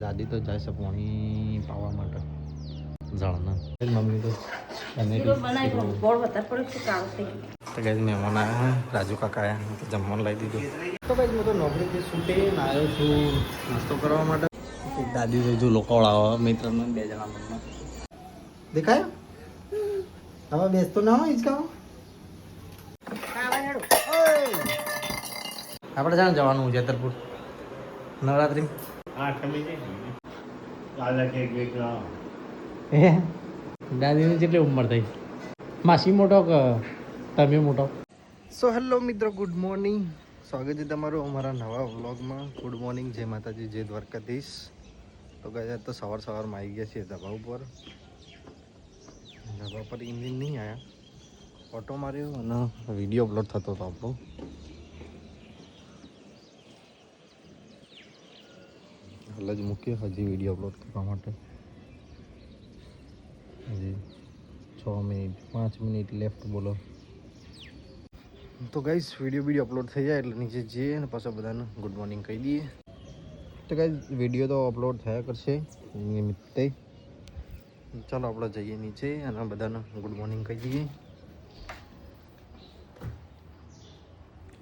દાદી તો જાય છે પાણી પાવા માટે. જાણના મમ્મી તો ગયું. તો ગઈ મહેમાન આવ્યા રાજુ કાકા આવ્યા તો જમવાનું લાવી દીધું. તો કઈ હું તો નોકરીથી છૂટે આવ્યો છું નાસ્તો કરવા માટે. દાદી તો જો લોકો મિત્રને બે જણા મનમાં દેખાય? હવે બેસતો ના હોય હિંચકામાં આપણે જાણ જવાનું જેતરપુર નવરાત્રી. એ દાદીની કેટલી ઉંમર થઈ. માસી મોટો કે તમે મોટો? સો હેલો મિત્રો ગુડ મોર્નિંગ સ્વાગત છે તમારું અમારા નવા વ્લોગમાં. ગુડ મોર્નિંગ જય માતાજી જય દ્વારકાધીશ. તો ગયા તો સવાર સવારમાં આવી ગયા છીએ ધાબા ઉપર. ધાબા પર ઇન્જિન નહીં આવ્યા ઓટો માર્યો અને વીડિયો અપલોડ થતો હતો આપણો. હાલ જ મૂક્યો હજી વીડિયો અપલોડ કરવા માટે. હજી છ મિનિટ, પાંચ મિનિટ લેફ્ટ બોલો. તો ગાઈસ વીડિયો વીડિયો અપલોડ થઈ જાય એટલે નીચે જઈએ અને પાછા બધાને ગુડ મોર્નિંગ કહી દઈએ. તો ગાઈસ વીડિયો તો અપલોડ થયા કરશે નિમિત્તે. ચાલો આપણે જઈએ નીચે અને બધાને ગુડ મોર્નિંગ કહી દઈએ.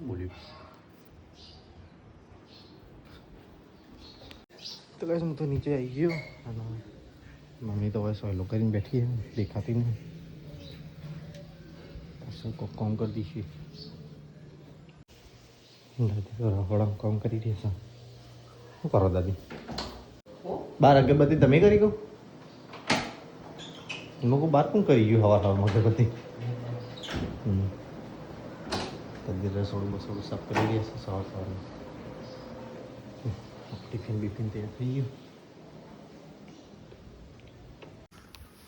બોલ્યું તો ગાઈસ હું તો નીચે આવી ગયો અને મમ્મી તો હવે સોયલો કરીને બેઠી છે દેખાતી નહીં પાછું કોક કામ કરી દઈશું દાદી તો રહોડા કામ કરી રહી છે શું કરો દાદી બાર અગરબત્તી તમે કરી ગયો લોકો બાર પણ કરી ગયું હવા હવામાં અગરબત્તી દાદી રસોડું બસોડું સાફ કરી રહ્યા છે સવાર સવારમાં ટિફિન બિફિન તૈયાર થઈ ગયું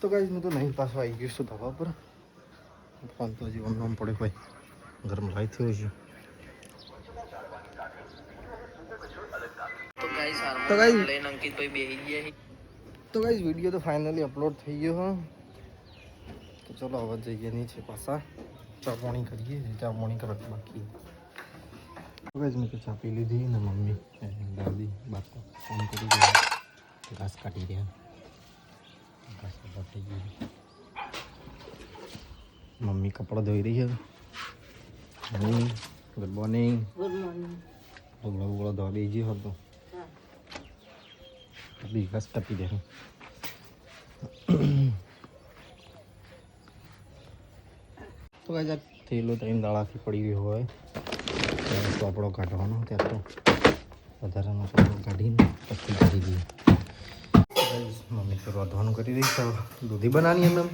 તો ગાઈઝ હું તો નહીં પાછો આવી ગયો છું ધાબા પર. ફોન તો હજી ઓમ પડે કોઈ ઘરમાં લાઈ થયો છે. તો ગાઈઝ લઈને અંકિતભાઈ બેહી ગયા તો ગાઈઝ વીડિયો તો ફાઇનલી અપલોડ થઈ ગયો હા. તો ચલો હવે જઈએ નીચે પાછા. ચા પાણી કરીએ ચા પાણી કરવા બાકી. ગાઈઝ મેં તો ચાપી લીધી ને મમ્મી દાદી બાપા ફોન કરી દીધો ઘાસ કાઢી રહ્યા ઘાસ કાઢી ગઈ મમ્મી કપડાં ધોઈ રહી છે mummy good morning good morning લુગડો બુગડો ધોવા બેસી હતો બી ઘાસ કાપી દે તો કાંઈ થેલો ત્રણ દાડાથી પડી રહ્યો હોય ચોપડો કાઢવાનો ત્યાં તો વધારાનો ચોપડો કાઢીને પછી કરી દઈએ મમ્મી તો રોધવાનું કરી રહી છે દૂધી બનાવી એમને.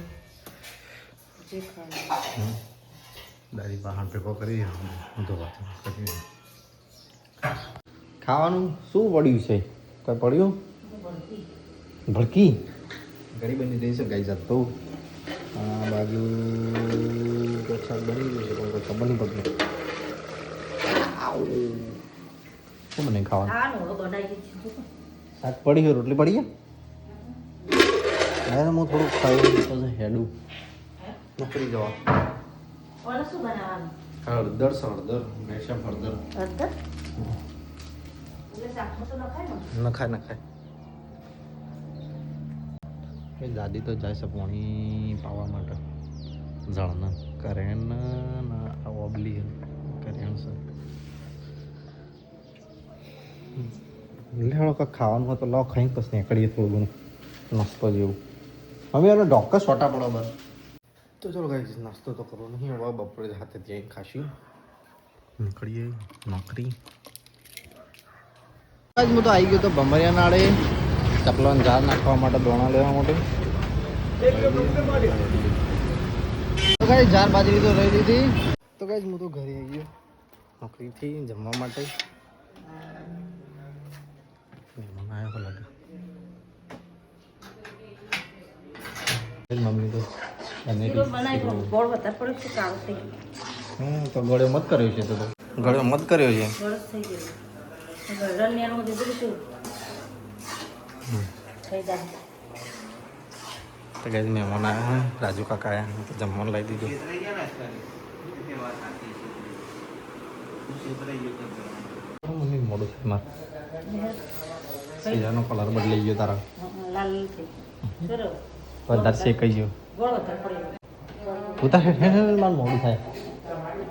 દાદી બહાર ભેગો કરી ધોવા કરી ખાવાનું શું પડ્યું છે? કોઈ પડ્યું? ભડકી. ઘડી બની રહી છે ગાઈ જાત તો. આ બાજુ શાક બની ગયું છે પણ ખબર નહીં પડતી. શું મને ખાવાનું? હવે શાક પડી ગયું રોટલી પડી ગયા? હા હું થોડુંક ખાઈ પછી હેડું. નોકરી જવા. હળદર હળદર. સળદર હળદર. નખાય નખાય એ દાદી તો જાય છે પાણી પાવા માટે. ઝાડના કરેણ ના ઓબલી કરેણ છે. લેવડો કાંઈક ખાવાનું હોય તો લો ખાઈ પછી નીકળીએ થોડું નાસ્તો જેવું. હવે એનો ડોક્ટર છોટા પડો બસ તો ચલો ગાઈ નાસ્તો તો કરવો નહીં હવે બપોરે હાથે ત્યાં ખાશી. નીકળીએ, નોકરી. આજ હું તો આવી ગયો તો ભમરિયા નાળે. ચપલાને ઝાડ નાખવા માટે દોણા લેવા માટે. તો ગાઈ ઝાડ બાજરી તો રહી દીધી તો કઈ હું તો ઘરે આવી ગયો. નોકરીથી જમવા માટે મહેમાન આવ્યો લાગે મમ્મી તો અને ગોળ વધારે પડ્યું છે કાળું થઈ ગયું? હમ તો ગળ્યો મત કર્યો છે તો ગળ્યો મત કર્યો છે? ગળસ થઈ ગયો. નેનું દીધું થઈ જાય. તો ગાઈઝ મહેમાન આવ્યા રાજુ કાકા આવ્યા તો જમવાનું લાવી દીધું. મમ્મી મોડું થાય મારે. શીરાનો કલર બદલાઈ ગયો તારા. લાલ થઈ બરોબર. વધારે શેકાઈ ગયો ગોળ વધારે પડી તું તાર હેઠ હેઠ હેઠ મારું મોડું થાય.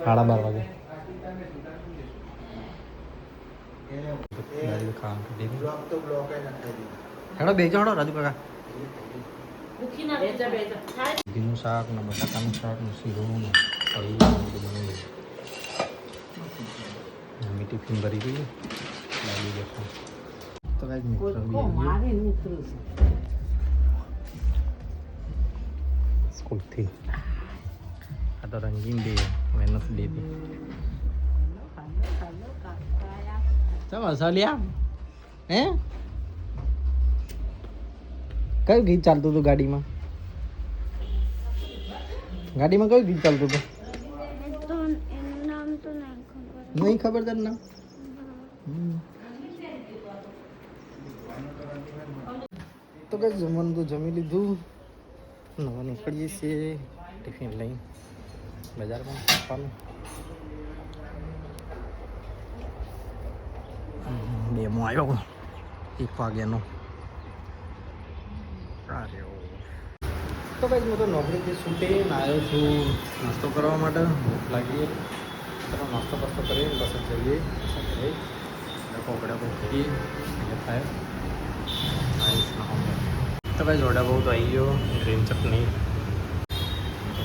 સાડા બાર વાગે. હેડો બેજો હેડો રાજુ કાકા. દુખી ના બેજા બેજા શાક ને બટાકાનું શાક ને શીરું ને બધું મમ્મી ટિફિન ભરી તો કાંઈક મિત્ર બી આવી ગયો મારે નીકળ્યું છે સ્કૂલથી આ તો રંગીન ડે વેનસ ડે થી ચાલો અસલિયા હે કયું ગીત ચાલતું હતું ગાડીમાં ગાડીમાં કયું ગીત ચાલતું હતું નહીં ખબર તને નામ હમ. તો કઈ જમવાનું તો જમી લીધું નવા નીકળીએ છીએ, ટિફિન લઈ બજારમાં આપવાનું ડેમો આવ્યો. એક વાગ્યાનો. તો ભાઈ હું તો નોકરીથી છૂટીને આવ્યો છું નાસ્તો કરવા માટે. ભૂખ લાગી. ચલો નાસ્તો પાસ્તો કરીએ બસ જઈએ. કોકડા કોકડી એટલે થાય તો ભાઈ જોડા બહુ તો આવી ગયો. ગ્રીન ચટણી તો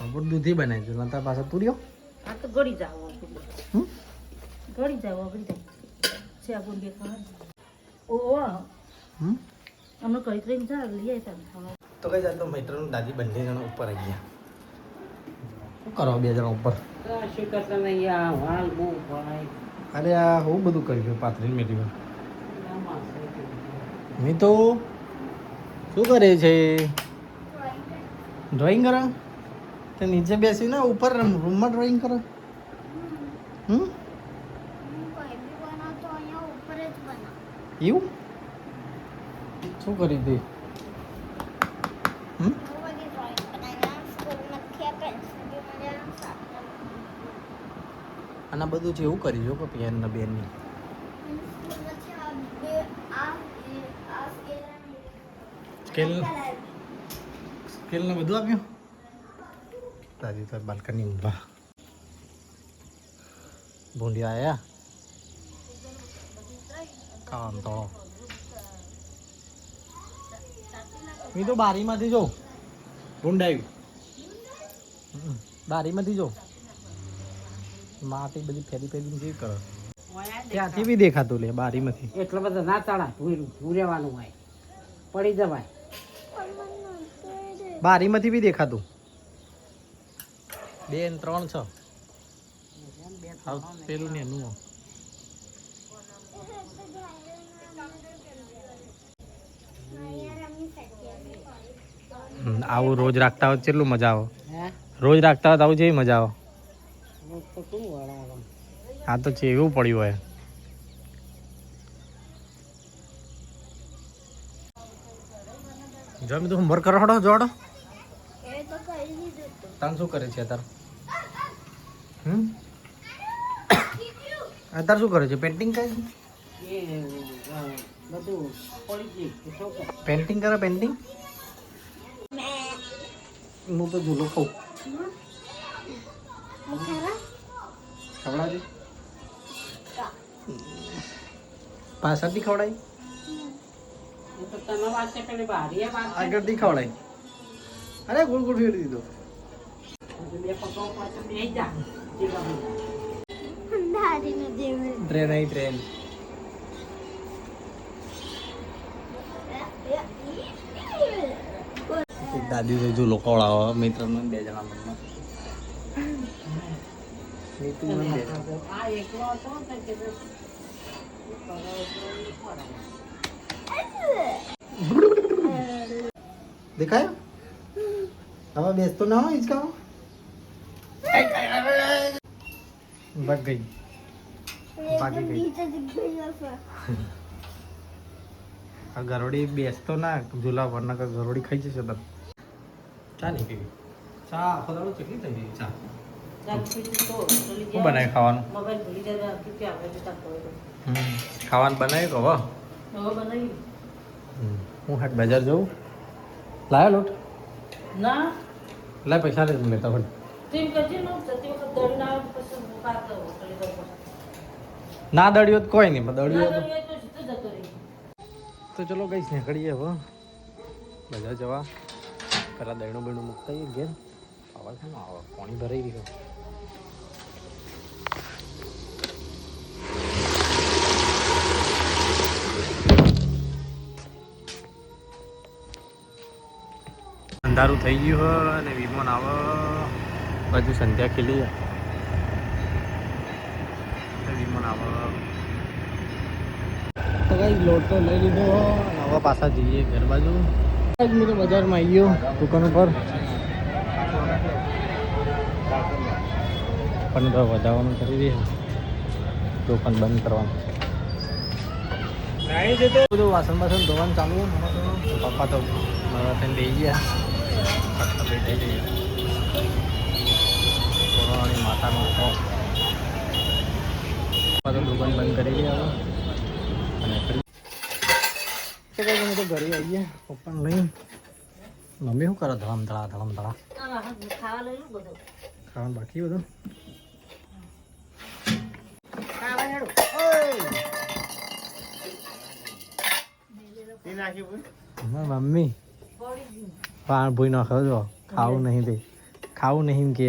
ચલો દૂધી બનાવી છે નતા પાછા પૂર્યો આ તો ગળી જાવ હમ? ગળી જાવ ગળી જાવ. છે આ ગુંડી ઓ હમ? અમે કઈ કરીને જા લઈ આવ્યા તમે તો કઈ જાતો મિત્રનું દાદી બંને જણા ઉપર આવી ગયા. શું કરો બે જણા ઉપર? શું કરતા નહીં આ વાલ બહુ ભાઈ. અરે આ હું બધું કર્યું પાથરી મેળવ્યું મેં તો શું કરે છે? ડ્રોઈંગ કરો? તે નીચે બેસી ને, ઉપર રૂમમાં ડ્રોઈંગ કરે. હમ? એવું? શું કરી હતી? હમ? આના બધું એવું કરી જો કે પિયન બેનની. સ્કેલ સ્કેલ ને બધું આપ્યું? તાજી તો બાલ્કની ઊભા ભૂંડિયા આવ્યા કામ તો. મેં તો બારીમાંથી જો. ભૂંડાયું. બારીમાંથી જો. માટી બધી ફેરી ફેરી જે કરે? ત્યાંથી બી દેખાતું લે બારીમાંથી. એટલા બધા ના તાળા ભૂરેવાનું હોય. પડી જવાય. બારીમાંથી બી દેખાતું. બે ને ત્રણ છ. પેલું ને એનું આવું. રોજ રાખતા હોય કેટલું મજા આવે. રોજ રાખતા હોય આવું જેવી મજા આવે. હા આ તો છે એવું પડ્યું હોય. જો મેં તું હોમવર્ક કરો હડો જોડો તાન શું કરે છે અત્યારે? હમ? અત્યારે શું કરે છે? પેન્ટિંગ કરે છે? પેન્ટિંગ કરે પેન્ટિંગ હું તો ઝૂલો ખાઉં ખવડાવજે પાછળથી ખવડાય આગળથી ખવડાય અરે ગોળ ગોળ ફેરી દીધો. ટ્રેન આવી ટ્રેન દાદી તો જો લોકો આવે મિત્ર બે જણા. દેખાયો હવે બેસતો ના હોય હિંચકામાં ભાગ ગઈ. ભાગી ગઈ. આ ગરોડી બેસતો ના ઝૂલા પર ના ગરોડી ખાઈ જશે તને ચા નહીં પીવી? ચા આખો દાડો કેટલી થઈ ગઈ. ચા. શું બનાવી ખાવાનું? મોબાઈલ ભૂલી તો કે આપણે જતા ખબર હમ. ખાવાનું બનાવી કહો હું હાટ બજાર જવું લાયો લોટ? ના. લાય પૈસા પણ તેમ કરજે ને દળ્યો તો કોઈ નહીં દળ્યો તો તો તો ચલો કઈ નીકળીએ હવે. બધા જવા. પેલા દહીણું બહેણું મૂકતા આવીએ ઘેર. આવા છે ને આવા પાણી ભરાઈ રહ્યું અંધારું થઈ ગયું હોય અને વિમાન આવે. બાજુ સંધ્યા ખીલી વિમાન આવે. તો કઈ લોટ તો લઈ લીધો હવે પાછા જઈએ ઘર બાજુ. મેં બજારમાં આવી ગયો દુકાન પણ તો વધારવાનું કરી દે દુકાન બંધ કરવાનું. બધું વાસણ બાસણ ધોવાનું ચાલુ પપ્પા તો મારા ગયા. થઈ જઈએ કોરોનાની માતાનો તો દુકાન બંધ કરી હવે. અને તો ઘરે આવીએ પપ્પાને લઈને. મમ્મી શું કરો? બધું ખાવાનું બાકી બધું? મમ્મી. પાણ ભૂઈ ન ખાજો ખાવું નહીં દે. ખાવું નહીં કે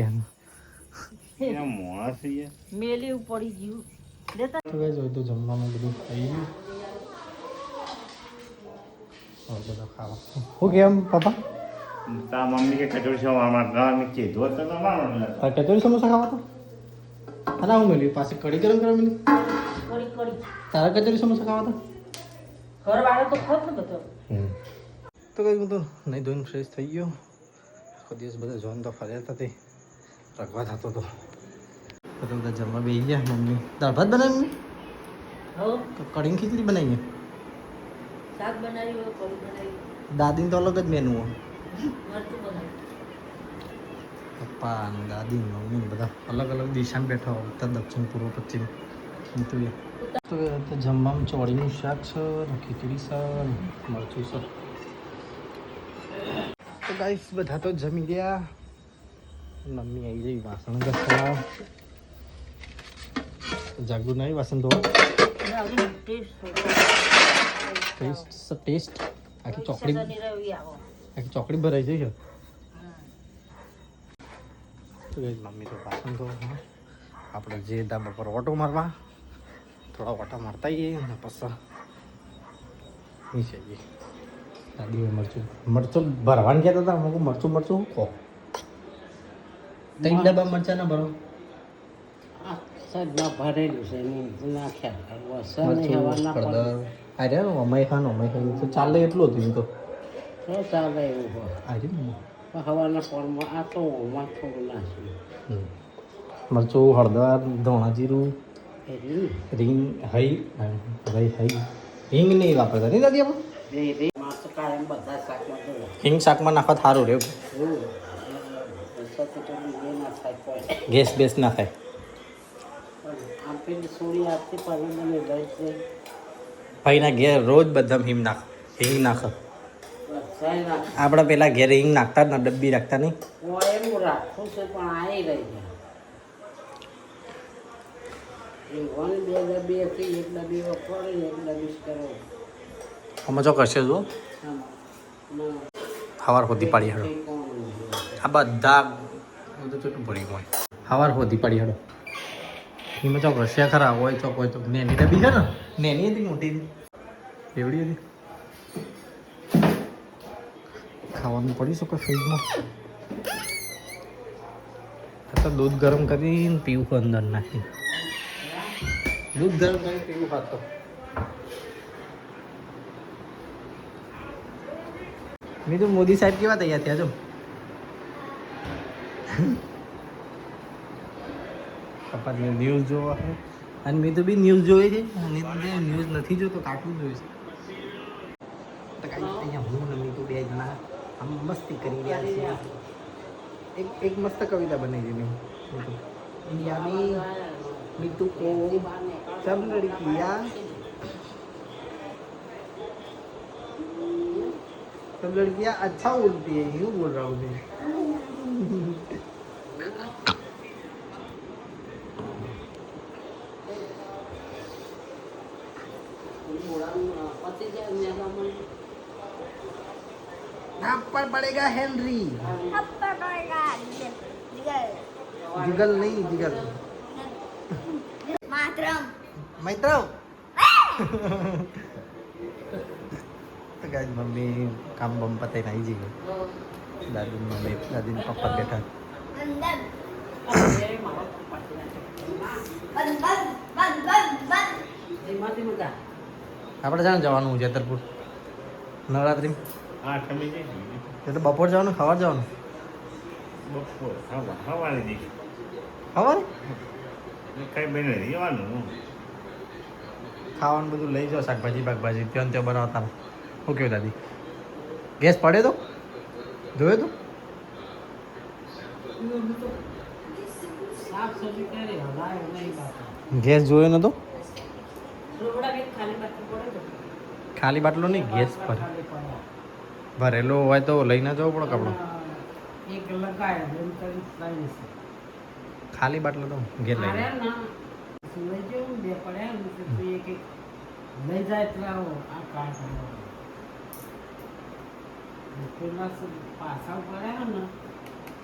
મેલી પડી ગયું. દેતા તો કઈ જોયું તો જમવાનું બધું થઈ ગયું. હવે બધા ખાવા. શું કેમ પપ્પા? તા મમ્મી કે કચોરી છે મારા ગામ કીધું તો મારો ને. તારે કચોરી સમોસા ખાવા તો અને હું મેલી. પાસે કઢી ગરમ કરવા મેલી. કડી કડી તારા કચોરી સમોસા ખાવા તો ઘર વાળો તો ખોટ બધો તો કઈ હું તો નહીં ધોઈને ફ્રેશ થઈ ગયો. આખો દિવસ બધા જોન તો ફર્યા હતા તે રગવા થતો હતો બધા બધા જમવા બેસી ગયા મમ્મી. દાળ ભાત બનાવી મમ્મી? કઢીને ખીચડી બનાવી શાક દાદીને તો અલગ જ મેનુ હોય. પપ્પા અને દાદી મમ્મી બધા અલગ અલગ દિશામાં બેઠા હોય. ઉત્તર દક્ષિણ પૂર્વ પશ્ચિમ. તો જમવામાં ચોળીનું શાક છે ને ખીચડી છે મરચું છે. ગાઈસ બધા તો જમી ગયા. મમ્મી આવી જઈ વાસણ ઘસવા. જાગુ નહીં વાસણ ધોવા? ટેસ્ટ ટેસ્ટ આખી ચોકડી આખી ચોકડી ભરાઈ જઈ તો મમ્મી તો વાસણ ધોવા. આપણે જે ધાબા પર ઓટો મારવા. થોડા ઓટા મારતા આવીએ અને પછી નીચે જઈએ દાદીએ મરચું. મરચું ભરવાનું કહેતા હતા? અમુક મરચું મરચું કહો. ત્રણ ડબ્બા મરચા ના ભરો ભરેલું છે નાખ્યા અમાય ખાન અમાય ખાન તો ચાલે એટલું હતું એમ તો. તો ચાલે એવું હોય. હવાના આ તો ઓમાં થોડું નાખ્યું મરચું હળદર ધોણા જીરું રીંગ હઈ ભાઈ હઈ. હિંગ નહીં વાપરતા. નહીં દાદી આપણે ને એ રી માં તો કાયમ બધા શાકમાં તો હિંગ શાકમાં નાખવા સારું રહ્યું ગેસ બેસ ના થાય. આમ ભાઈના ઘેર રોજ બધા હિંગ નાખ હિંગ નાખ. આપણે પેલા ઘેર હિંગ નાખતા જ ના, ડબ્બી રાખતા નહીં. અમે ચો કરશે જો કોણ નથી. આ બધા બધું કેટલું પડી હોય સવાર હોતી પાડી હડો એમાં ચોક રશિયા ખરા હોય ચોક હોય તો નેની ડબી છે ને નેની હતી મોટી હતી એવડી હતી ખાવાનું પડી શકો ફ્રીજમાં દૂધ ગરમ કરીને પીવું અંદર નાખી દૂધ ગરમ કરીને પીવું ખાતો મેં તો મોદી સાહેબ કેવા તૈયાર થયા જો પપ્પાને ન્યૂઝ જોવા અને મેં તો બી ન્યૂઝ જોઈએ છે અને ન્યૂઝ નથી જોતો કાકું જોઈએ છે. અહીંયા હું ને તો બે જણા આમ મસ્તી કરી રહ્યા છીએ. એક એક મસ્ત કવિતા બનાવી દીધી ઇન્ડિયા મેં. મીતુ. કો સબ લડકિયા सब लड़कियाँ अच्छा बोलती है यूँ बोल रहा हूँ मैं। पर पड़ेगा हेनरी। जिगल नहीं जिगल। मात्रम। मैत्रम। તો ગાય મમ્મી કામ બમ પતે નાઈ જઈ દાદી મમ્મી દાદી ને પપ્પા બેઠા Bandan. એ મારો પતિ Ban ban ban ban ban. એમાંથી મજા આપણે જાણે જવાનું જેતરપુર નવરાત્રી હા તમે જઈ એટલે બપોર જવાનું ખવાર જવાનું બપોર હવા હવારે જઈ ખબર કઈ બને રહેવાનું ખાવાનું બધું લઈ જાઓ શાકભાજી બાકભાજી ત્યાં ત્યાં બનાવતા કહ્યું દાદી. ગેસ પડે તો? જોયો તો? ગેસ જોયો નતો? ખાલી બાટલો નહીં ગેસ પર. ભરેલો હોય તો લઈને જવો પડે કપડો. ખાલી બાટલો તો ઘેર લઈ લઈ જાય એટલે આવો આ કાઢ પેલા સ- પાછા પડ્યા ને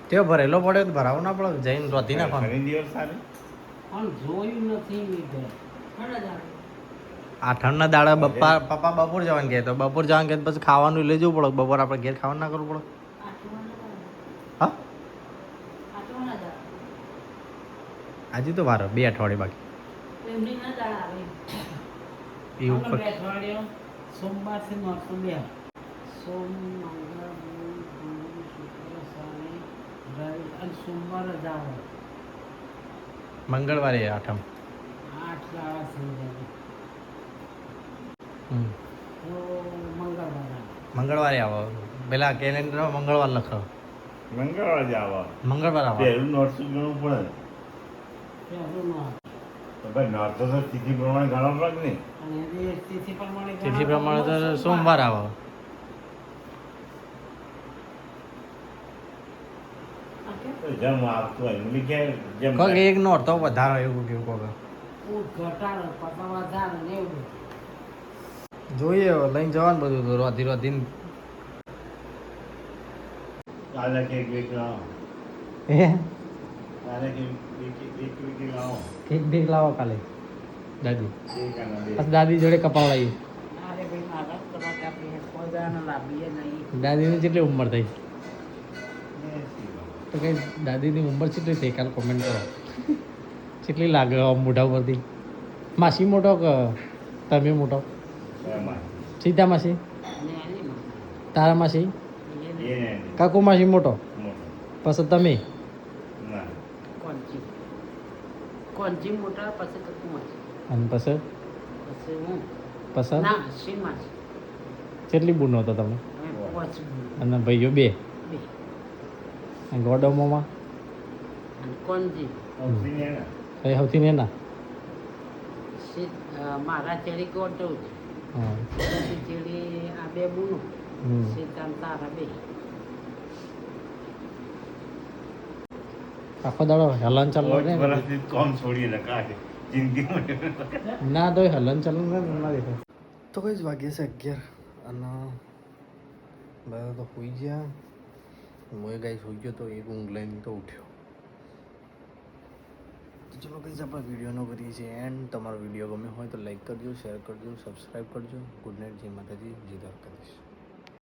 તે ભરેલો પડ્યો તો ભરાવો ના પડે જઈને રોધી ના પણ જોયું નથી લીધે ઘણા જ આવે આ ઠંડના દાડા બપ્પા પપ્પા બપોર જવાનું કહે તો બપોર જવાનું કહે પછી ખાવાનું લઈ જવું પડે. બપોર આપણે ઘેર ખાવાનું ના કરવું પડે. હા? આજે તો વાર બે અઠવાડિયે બાકી. એમની ના જ આવે એ ઉપર બે અઠવાડિયો સોમવારથી નોરતું બે. સોમ મંગળ બુધ ગુરુ શુક્ર શનિ રવિ અને સોમવાર જ આવે મંગળવારે આઠમ. આઠ તો મંગળવાર મંગળવારે આવો. પેલા કેલેન્ડરમાં મંગળવાર લખો. મંગળવાર જ આવો. મંગળવાર આવો. પહેલું નોર્થ ગણવું પડે. પહેલું નો તો ભાઈ નોરતો તો તિથિ પ્રમાણે ગણવા પડે ને તિથિ પ્રમાણે તિથિ પ્રમાણે તો સોમવાર આવો આ કેમ તો જેમ આવતું હોય. લીધે જેમ કોક એક નોરતો વધારો એવું કેવું કોક. ઘટાડો પતા વધારે એવું. જોઈએ લઈને જવાનું બધું તો રોધી રોધીને કાલે કેક બેક લાવો. હે? કાલે કેક બેક લાવો. કેક બેક લાવો કાલે. દાદી. બસ દાદી જોડે કપાવડાવી દાદીની કેટલી ઉંમર થઈ. તો કઈ દાદીની ઉંમર કેટલી થઈ કાલ કોમેન્ટ કરો. કેટલી લાગે મોઢા ઉપરથી માસી મોટો કે તમે મોટો? સીધા માસી? તારા માસી? કાકુ માસી મોટો. પછી તમે? અને પછી? સીમાં કેટલી બુનો હતો તમે? અને ભાઈઓ બે? ગોડોમોમાં. કઈ સૌથી નેના? મારા ચેરી કોટો છે. હા. આ બે બુનું. હમ. તારા બે. આખો દાડો હલન ચલન. કોમ છોડી ના તો હલન ચલન ના દેખાય તો. કઈ જ વાગ્યા છે અગિયાર. અને બધા તો હોઈ ગયા. મોએ ગાઈ હોઈ ગયો તો એક ઊંઘ લઈને તો ઉઠ્યો તો ચલો કઈ આપણે વિડીયોનો કરીએ છીએ એન્ડ તમારો વીડિયો ગમ્યો હોય તો લાઈક કરજો શેર કરજો સબસ્ક્રાઈબ કરજો ગુડ નાઇટ જય માતાજી જય દ્વારકાધીશ